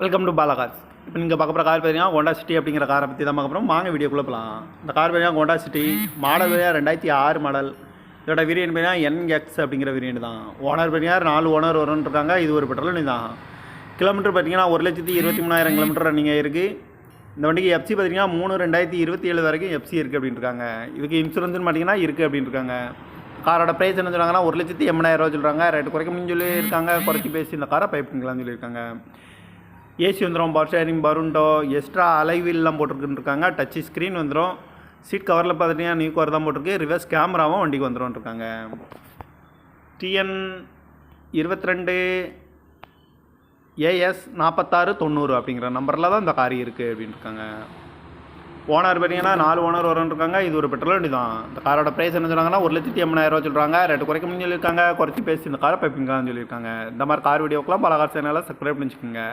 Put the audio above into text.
Welcome to Bala Cars இப்போ நீங்கள் பார்க்க போகிற கார் பார்த்தீங்கன்னா ஹோண்டா சிட்டி அப்படிங்கிற காரை பற்றி தான் பார்க்க போகிறோம் வாங்க வீடியோக்குள்ளே போகலாம் இந்த கார் பார்த்தீங்கன்னா ஹோண்டா சிட்டி மாடல் பார்த்தீங்கன்னா ரெண்டாயிரத்தி ஆறு மாடல் இதோட வேரியன்ட் பார்த்தீங்கன்னா என்எக்ஸ் அப்படிங்கிற வேரியன்ட் தான். ஓனர் பார்த்தீங்கன்னா நாலு ஓனர் வரும்னு இருக்காங்க இது ஒரு பெட்ரோல் தான். கிலோமீட்டர் பார்த்தீங்கன்னா ஒரு லட்சத்தி இருபத்தி மூணாயிரம் கிலோமீட்டர் ரன்னிங் இருக்குது இந்த வண்டிக்கு எஃப்சி பார்த்தீங்கன்னா மூணு ரெண்டாயிரத்தி இருபத்தி ஏழு வரைக்கும் எஃப்சி இருக்குது அப்படின்னு இருக்காங்க இதுக்கு இன்சூரன்ஸ்னு பார்த்தீங்கன்னா இருக்குது அப்படின்னு இருக்காங்க காரோட ப்ரைஸ் என்ன சொல்கிறாங்கன்னா ஒரு லட்சத்தி எண்பதாயிரம் ரூபா சொல்கிறாங்க ரேட்டு குறைக்க முடியும் சொல்லி இருக்காங்க குறைச்சி பேசி இந்த காரை பைப் பண்ணிக்கலாம்னு சொல்லியிருக்காங்க. ஏசி வந்துடும் பவர் ஷேரிங் பருண்டோ எக்ஸ்ட்ரா அலைவீல்லாம் போட்டிருக்குன்னு இருக்காங்க. டச் ஸ்க்ரீன் வந்துடும் சீட் கவரில் பார்த்துட்டிங்கன்னா நியூ கவர் தான் போட்டிருக்கு. ரிவர்ஸ் கேமராவும் வண்டிக்கு வந்துடும் இருக்காங்க. டிஎன் இருபத்தி ரெண்டு ஏஎஸ் நாற்பத்தாறு தொண்ணூறு அப்படிங்கிற நம்பரில் தான் இந்த காரி இருக்குது அப்படின்னு இருக்காங்க. ஓனர் பார்த்தீங்கன்னா நாலு ஓனர் வரும்னு இருக்காங்க. இது ஒரு பெட்ரோல் வண்டி தான் இந்த காரோட ப்ரைஸ் என்ன சொல்கிறாங்கன்னா ஒரு லட்சத்தி எண்பதாயிரம் ரூபா சொல்கிறாங்க ரேட்டு குறைக்க முடியும் சொல்லியிருக்காங்க. குறைச்சி பேசி இந்த காரை பைப்பிங்கான்னு சொல்லியிருக்காங்க. இந்த மாதிரி கார் வீடியோக்கெலாம் பல கார் சேனலாக சப்ஸ்கிரைப் பண்ணிச்சுக்கோங்க.